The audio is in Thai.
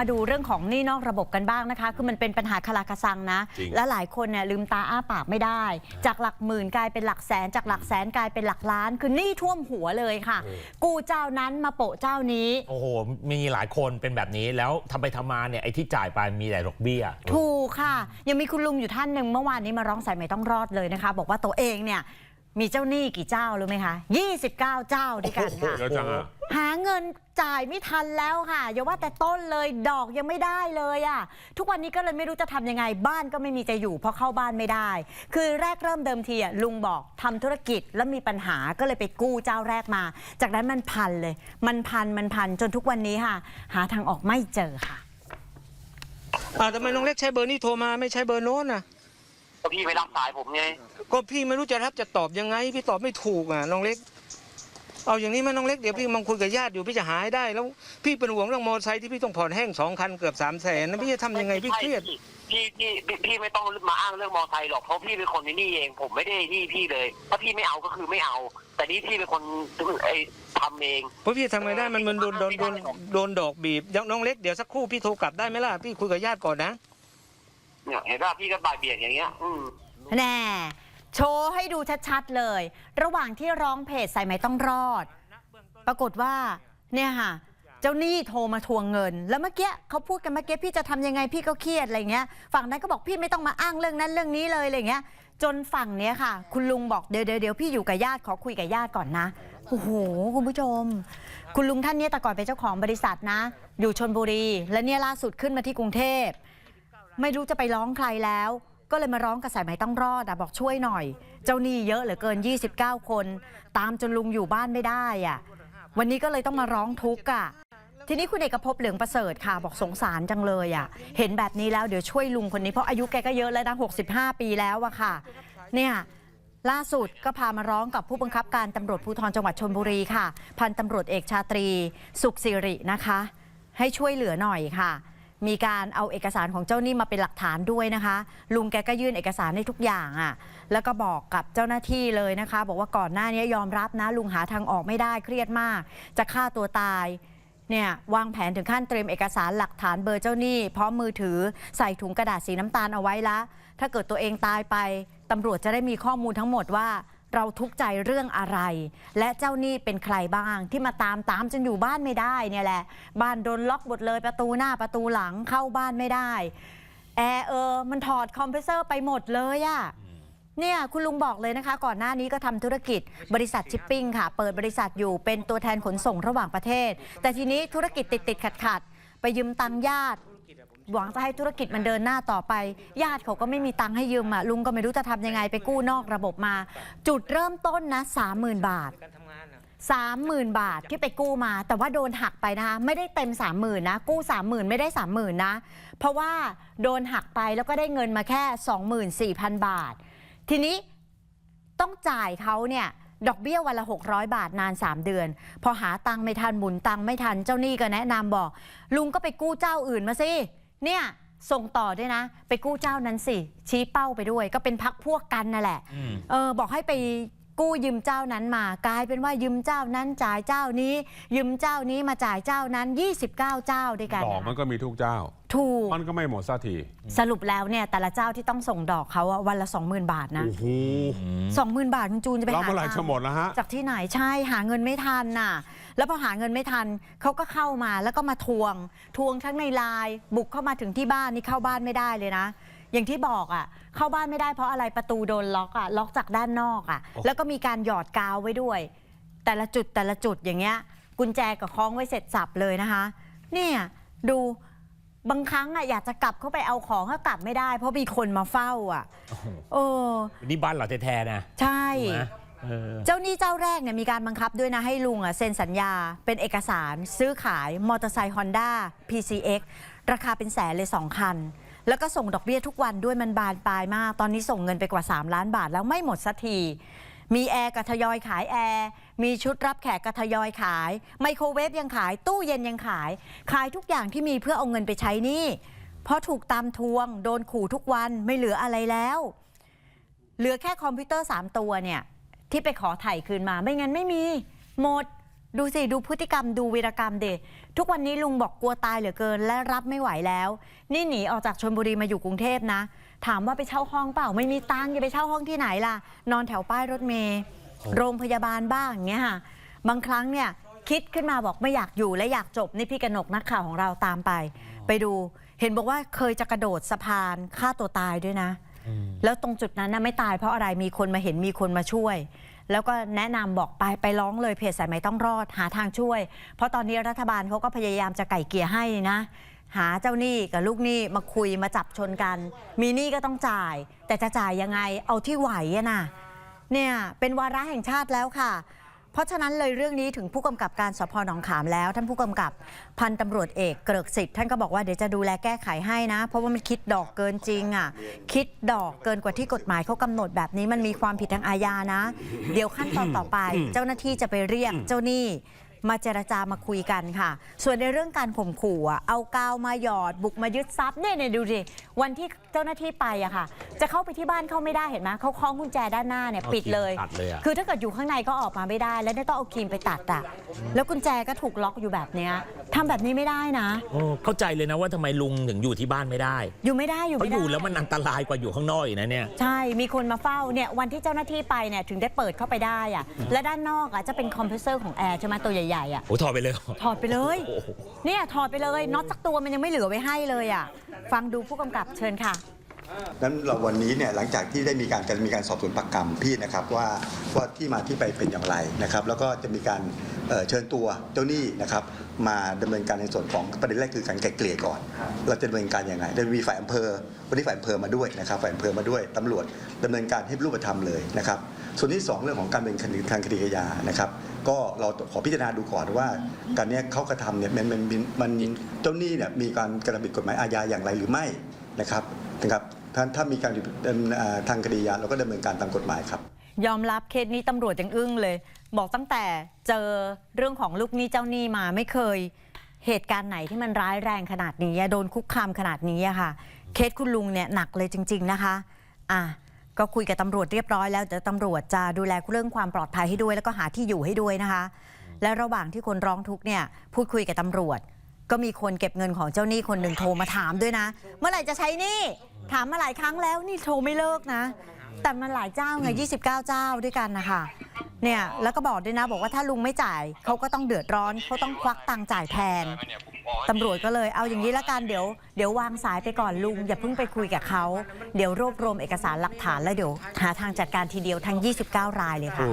มาดูเรื่องของหนี้นอกระบบกันบ้างนะคะ คือมันเป็นปัญหาคาราคาซังนะจริงและหลายคนเนี่ยลืมตาอ้าปากไม่ได้ จากหลักหมื่นกลายเป็นหลักแสน จากหลักแสนกลายเป็นหลักล้าน คือหนี้ท่วมหัวเลยค่ะ กู้เจ้านั้นมาโปะเจ้านี้ โอ้โห มีหลายคนเป็นแบบนี้แล้วทำไปทำมาเนี่ยไอ้ที่จ่ายไปมีแต่ดอกเบี้ย ถูกค่ะ ยังมีคุณลุงอยู่ท่านหนึ่งเมื่อวานนี้มาร้องสายไหมต้องรอดเลยนะคะ บอกว่าตัวเองเนี่ย มีเจ้าหนี้กี่เจ้ารู้ไหมคะ29 เจ้าด้วยกันค่ะโอ้โหเยอะจังอะหาเงินจ่ายไม่ทันแล้วค่ะ อย่าว่าแต่ต้นเลยดอกยังไม่ได้เลยอะ่ะ ทุกวันนี้ก็เลยไม่รู้จะทำยังไง บ้านก็ไม่มีจะอยู่เพราะเข้าบ้านไม่ได้ คือแรกเริ่มเดิมทีอะลุงบอกทำธุรกิจแล้วมีปัญหาก็เลยไปกู้เจ้าแรกมา จากนั้นมันพันเลย มันพันมันพันจนทุกวันนี้ค่ะ หาทางออกไม่เจอค่ะ อ่าทำไมน้องเล็กใช้เบอร์นี้โทรมาไม่ใช้เบอร์โน้นน่ะ ก็พี่ไม่รับสายผมไงก็พี่ไม่รู้จะรับจะตอบยังไง พี่ตอบไม่ถูกอะน้องเล็ก เอาอย่างนี้ไหมน้องเล็กเดี๋ยวพี่มังคุยกับญาติอยู่พี่จะหายได้ แล้วพี่เป็นห่วงเรื่องมอเตอร์ไซค์ที่พี่ต้องผ่อนแห้งสองคันเกือบสามแสนนะพี่จะทำยังไงพี่เครียด พี่พี่พี่พี่ไม่ต้องมาอ้างเรื่องมอไซค์หรอกเพราะพี่เป็นคนในนี่เองผมไม่ได้นี่พี่เลยถ้าพี่ไม่เอาก็คือไม่เอา แต่นี่พี่เป็นคนไอ้ทำเองเพราะพี่ทำไงได้มันมันโดนโดนโดนโดนดอกบีบน้องเล็กเดี๋ยวสักครู่พี่โทรกลับได้ไหมล่ะพี่คุยกับญาติก่อนนะ เนี่ยเห็นว่าพี่ก็บ่ายเบียงอย่างเงี้ย อืมแน่ โชว์ให้ดูชัดๆเลย ระหว่างที่ร้องเพจสายไหมต้องรอด ปรากฏว่าเนี่ยค่ะ เจ้าหนี้โทรมาทวงเงิน แล้วเมื่อกี้เขาพูดกันเมื่อกี้พี่จะทำยังไงพี่ก็เครียดอะไรเงี้ย ฝั่งนั้นก็บอกพี่ไม่ต้องมาอ้างเรื่องนั้นเรื่องนี้เลยอะไรเงี้ย จนฝั่งเนี้ยค่ะ คุณลุงบอกเดี๋ยวเดี๋ยวเดี๋ยวพี่อยู่กับญาติขอคุยกับญาติก่อนนะ โอ้โหคุณผู้ชม คุณลุงท่านเนี้แต่ก่อนเป็นเจ้าของบริษัทนะ อยู่ชนบุรี และเนี่ยล่าสุดขึ้นมาที่กรุงเทพ ไม่รู้จะไปร้องใครแล้ว ก็เลยมาร้องกับสายไหมต้องรอดอะบอกช่วยหน่อย เจ้าหนี้เยอะเหลือเกิน 29 คน ตามจนลุงอยู่บ้านไม่ได้อะวันนี้ก็เลยต้องมาร้องทุกข์อะทีนี้คุณเอกภพเหลืองประเสริฐค่ะ บอกสงสารจังเลยอะเห็นแบบนี้แล้วเดี๋ยวช่วยลุงคนนี้เพราะอายุแกก็เยอะแล้วนะ65 ปีแล้วอะค่ะ เนี่ยล่าสุดก็พามาร้องกับผู้บังคับการตำรวจภูธรจังหวัดชนบุรีค่ะ พันตำรวจเอกชาตรี สุขสิรินะคะ ให้ช่วยเหลือหน่อยค่ะ มีการเอาเอกสารของเจ้าหนี้มาเป็นหลักฐานด้วยนะคะ ลุงแกก็ยื่นเอกสารให้ทุกอย่างอะ่ะ แล้วก็บอกกับเจ้าหน้าที่เลยนะคะ บอกว่าก่อนหน้านี้ยอมรับนะ ลุงหาทางออกไม่ได้เครียดมาก จะฆ่าตัวตายเนี่ยวางแผนถึงขั้นเตรียมเอกสารหลักฐานเบอร์เจ้าหนี้ พร้อมมือถือใส่ถุงกระดาษสีน้ำตาลเอาไว้ละถ้าเกิดตัวเองตายไปตำรวจจะได้มีข้อมูลทั้งหมดว่า เราทุกข์ใจเรื่องอะไร และเจ้าหนี้เป็นใครบ้างที่มาตามตามจนอยู่บ้านไม่ได้เนี่ยแหละ บ้านโดนล็อกหมดเลยประตูหน้าประตูหลังเข้าบ้านไม่ได้แอร์เออมันถอดคอมเพรสเซอร์ไปหมดเลยอะเนี่ยคุณลุงบอกเลยนะคะ ก่อนหน้านี้ก็ทำธุรกิจบริษัทชิปปิ้งค่ะ เปิดบริษัทอยู่เป็นตัวแทนขนส่งระหว่างประเทศ แต่ทีนี้ธุรกิจติดติดขัดขัดไปยืมตังค์ญาติ หวังจะให้ธุรกิจมันเดินหน้าต่อไป ญาติเขาก็ไม่มีตังค์ให้ยืมอะลุงก็ไม่รู้จะทำยังไงไปกู้นอกระบบมา จุดเริ่มต้นนะ30,000 บาท 30,000 บาทที่ไปกู้มา แต่ว่าโดนหักไปนะคะไม่ได้เต็ม 30,000นะกู้ 30,000 ไม่ได้ 30,000นะเพราะว่าโดนหักไปแล้วก็ได้เงินมาแค่ 24,000 บาท ทีนี้ต้องจ่ายเขาเนี่ยดอกเบี้ยวันละ 600 บาทนาน 3 เดือน พอหาตังค์ไม่ทันหมุนตังค์ไม่ทันเจ้าหนี้ก็แนะนำบอก ลุงก็ไปกู้เจ้าอื่นมาสิ เนี่ยส่งต่อด้วยนะ ไปกู้เจ้านั้นสิ ชี้เป้าไปด้วย ก็เป็นพักพวกกันนั่นแหละอืมเออบอกให้ไป กู้ยืมเจ้านั้นมากลายเป็นว่ายืมเจ้านั้นจ่ายเจ้านี้ ยืมเจ้านี้มาจ่ายเจ้านั้น 29 เจ้าด้วยกันดอกมันก็มีทุกเจ้า ถูก มันก็ไม่หมดสักที สรุปแล้วเนี่ยแต่ละเจ้าที่ต้องส่งดอกเขาอะวันละ 20,000 บาทนะโอ้โห20,000บาทคุณจูนจะไปแล้วหาเมื่อไหร่ตังค์จะหมดแล้วฮะจากที่ไหนใช่หาเงินไม่ทันน่ะ แล้วพอหาเงินไม่ทันเขาก็เข้ามาแล้วก็มาทวง ทวงทั้งในไลน์บุกเข้ามาถึงที่บ้านนี่เข้าบ้านไม่ได้เลยนะ อย่างที่บอกอะเข้าบ้านไม่ได้เพราะอะไรประตูโดนล็อกอะล็อกจากด้านนอกอะ แล้วก็มีการหยอดกาวไว้ด้วย แต่ละจุดแต่ละจุดอย่างเงี้ย กุญแจกับคล้องไว้เสร็จสับเลยนะคะ เนี่ยดูบางครั้งอะอยากจะกลับเข้าไปเอาของก็กลับไม่ได้ เพราะมีคนมาเฝ้าอะเออนี่บ้านเราแท้ๆนะใช่ถูกไหมเออเจ้าหนี้เจ้าแรกเนี่ยมีการบังคับด้วยนะให้ลุงอะเซ็นสัญญาเป็นเอกสารซื้อขายมอเตอร์ไซค์ฮอนด้า PCX ราคาเป็นแสนเลย 2 คัน แล้วก็ส่งดอกเบี้ยทุกวันด้วยมันบานปลายมาก ตอนนี้ส่งเงินไปกว่า 3 ล้านบาทแล้วไม่หมดสักที มีแอร์กระทยอยขายแอร์ มีชุดรับแขกกระทยอยขาย ไมโครเวฟยังขาย ตู้เย็นยังขาย ขายทุกอย่างที่มีเพื่อเอาเงินไปใช้หนี้เพราะถูกตามทวง โดนขู่ทุกวันไม่เหลืออะไรแล้ว เหลือแค่คอมพิวเตอร์ 3 ตัวเนี่ยที่ไปขอไถ่คืนมาไม่งั้นไม่มี หมด ดูสิ ดูพฤติกรรมดูวีรกรรมเดทุกวันนี้ลุงบอกกลัวตายเหลือเกิน และรับไม่ไหวแล้ว นี่หนีออกจากชนบุรีมาอยู่กรุงเทพนะ ถามว่าไปเช่าห้องเปล่า ไม่มีตังค์จะไปเช่าห้องที่ไหนล่ะ นอนแถวป้ายรถเมล์โรงพยาบาลบ้างอย่างเงี้ยค่ะบางครั้งเนี่ยคิดขึ้นมาบอกไม่อยากอยู่และอยากจบนี่พี่กนกนักข่าวของเราตามไป ไปดูเห็นบอกว่าเคยจะกระโดดสะพานฆ่าตัวตายด้วยนะ แล้วตรงจุดนั้นนะไม่ตายเพราะอะไรมีคนมาเห็นมีคนมาช่วย แล้วก็แนะนำบอกไปไปร้องเลยเพจสายไหมต้องรอดหาทางช่วย เพราะตอนนี้รัฐบาลเขาก็พยายามจะไก่เกี่ยให้นะ หาเจ้าหนี้กับลูกหนี้มาคุยมาจับชนกัน มีหนี้ก็ต้องจ่าย แต่จะจ่ายยังไงเอาที่ไหวอะนะเนี่ยเป็นวาระแห่งชาติแล้วค่ะ เพราะฉะนั้นเลยเรื่องนี้ถึงผู้กำกับการสพหนองขามแล้ว ท่านผู้กำกับพันตำรวจเอกเกริกสิทธิ์ท่านก็บอกว่าเดี๋ยวจะดูแลแก้ไขให้นะ เพราะว่ามันคิดดอกเกินจริงอะคิดดอกเกินกว่าที่กฎหมายเขากำหนดแบบนี้มันมีความผิดทางอาญานะ เดี๋ยวขั้นตอนต่อไป เจ้าหน้าที่จะไปเรียกเจ้าหนี้มาเจรจามาคุยกันค่ะ ส่วนในเรื่องการข่มขู่อะเอากาวมาหยอดบุกมายึดทรัพย์เนี่ยเนี่ยดูดิวันที่เจ้าหน้าที่ไปอะค่ะ จะเข้าไปที่บ้านเข้าไม่ได้เห็นไหมเขาคล้องกุญแจด้านหน้าเนี่ยเอาปิดเลย ตัดเลยอะ คือถ้าเกิดอยู่ข้างในก็ออกมาไม่ได้ แล้วเนี่ยต้องเอาครีมไปตัดอะแล้วกุญแจก็ถูกล็อกอยู่แบบเนี้ยทำแบบนี้ไม่ได้นะ โอ้เข้าใจเลยนะว่าทำไมลุงถึงอยู่ที่บ้านไม่ได้อยู่ไม่ได้อยู่เพราะไม่อได้ ยู่แล้วมันอันตรายกว่าอยู่ข้างนอกอีกนะเนี่ย ใช่ มีคนมาเฝ้าเนี่ยวันที่เจ้าหน้าที่ไปเนี่ยถึงได้เปิดเข้าไปได้อะและด้านนอกอะจะเป็นคอมเพรสเซอร์ของแอร์ใช่ไหมตัวใหญ่ๆอะโอ้ถอดไปเลย ถอดไปเลยโอ้โหเนี่ยถอดไปเลยน็อตสักตัวมันยังไม่เหลือไว้ให้เลยอะฟังดูผู้กำกับเชิญค่ะ นั้นเราวันนี้เนี่ยหลังจากที่ได้มีการจะมีการสอบสวนปากคำพี่นะครับว่าว่าที่มาที่ไปเป็นอย่างไรนะครับ แล้วก็จะมีการเอ่อเชิญตัวเจ้าหนี้นะครับมาดำเนินการในส่วนของประเด็นแรกคือการไกล่เกลี่ยก่อน เราจะดำเนินการยังไงโดยมีฝ่ายอำเภอวันนี้ฝ่ายอำเภอมาด้วยนะครับฝ่ายอำเภอมาด้วยตำรวจดำเนินการให้รูปธรรมเลยนะครับส่วนที่สองเรื่องของการเป็นคดีทางคดีอาญานะครับ ก็เราขอพิจารณาดูก่อนว่า การเนี้ยเขากระทำเนี่ยมันมันมันมันเจ้าหนี้เนี่ยมีการกระทำผิดกฎหมายอาญาอย่างไรหรือไม่นะครับนะครับ ถ้าถ้ามีการดำเนินอ่อทางคดีอาญาเราก็ดำเนินการตามกฎหมายครับ ยอมรับเคสนี้ตำรวจยังอึ้งเลย บอกตั้งแต่เจอเรื่องของลูกหนี้เจ้าหนี้มาไม่เคย เหตุการณ์ไหนที่มันร้ายแรงขนาดนี้อะโดนคุกคามขนาดนี้อะค่ะ เคสคุณลุงเนี่ยหนักเลยจริง ๆนะคะ อะก็คุยกับตำรวจเรียบร้อยแล้วเดี๋ยวตำรวจจะดูแลเรื่องความปลอดภัยให้ด้วย แล้วก็หาที่อยู่ให้ด้วยนะคะ และระหว่างที่คนร้องทุกข์เนี่ยพูดคุยกับตำรวจ ก็มีคนเก็บเงินของเจ้าหนี้คนหนึ่งโทรมาถามด้วยนะ เมื่อไหร่จะใช้หนี้ ถามมาหลายครั้งแล้วนี่โทรไม่เลิกนะ แต่มันหลายเจ้าไง 29 เจ้าด้วยกันนะคะเนี่ยแล้วก็บอกด้วยนะบอกว่าถ้าลุงไม่จ่ายเขาก็ต้องเดือดร้อนเขาต้องควักตังค์จ่ายแทนตำรวจก็เลยเอาอย่างนี้ละกันเดี๋ยวเดี๋ยววางสายไปก่อนลุง อย่าเพิ่งไปคุยกับเขาเดี๋ยวรวบรวมเอกสารหลักฐานแล้วเดี๋ยวหาทางจัดการทีเดียวทั้ง 29 รายเลยค่ะ